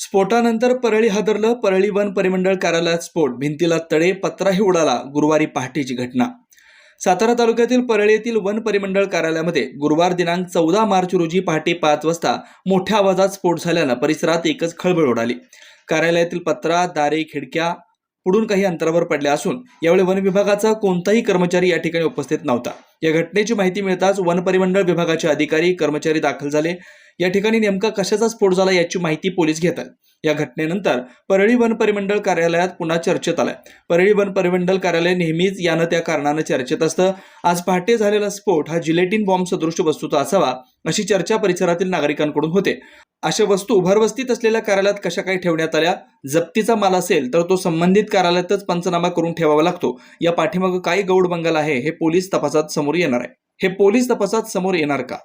स्फोटानंतर परळी हादरलं परळी वन परिमंडळ कार्यालयात स्फोट भिंतीला तडे पत्राही उडाला गुरुवारी पहाटेची घटना. सातारा तालुक्यातील परळी येथील वन परिमंडळ कार्यालयामध्ये गुरुवार दिनांक चौदा मार्च रोजी पहाटे पाच वाजता मोठ्या आवाजात स्फोट झाल्यानं परिसरात एकच खळबळ उडाली. कार्यालयातील पत्रा दारे खिडक्या पुढून काही अंतरावर पडल्या असून यावेळी वन विभागाचा कोणताही कर्मचारी या ठिकाणी उपस्थित नव्हता. या घटनेची माहिती मिळताच वन परिमंडळ विभागाचे अधिकारी कर्मचारी दाखल झाले. या ठिकाणी नेमका कशाचा स्फोट झाला याची माहिती पोलीस घेत आहेत या घटनेनंतर परळी वन परिमंडळ कार्यालयात पुन्हा चर्चेत आलाय. परळी वन परिमंडळ कार्यालय नेहमीच यानं त्या कारणानं चर्चेत असतं. आज पहाटे झालेला स्फोट हा जिलेटिन बॉम्ब सदृश वस्तूचा असावा अशी चर्चा परिसरातील नागरिकांकडून होते. अशा वस्तू भरवस्तीत असलेल्या कार्यालयात कशा काही ठेवण्यात आल्या जप्तीचा माल असेल तर तो संबंधित कार्यालयातच पंचनामा करून ठेवावा लागतो. या पाठीमागं काय गौड बंगाल आहे हे पोलीस तपासात समोर येणार आहे. हे पोलीस तपासात समोर येणार का?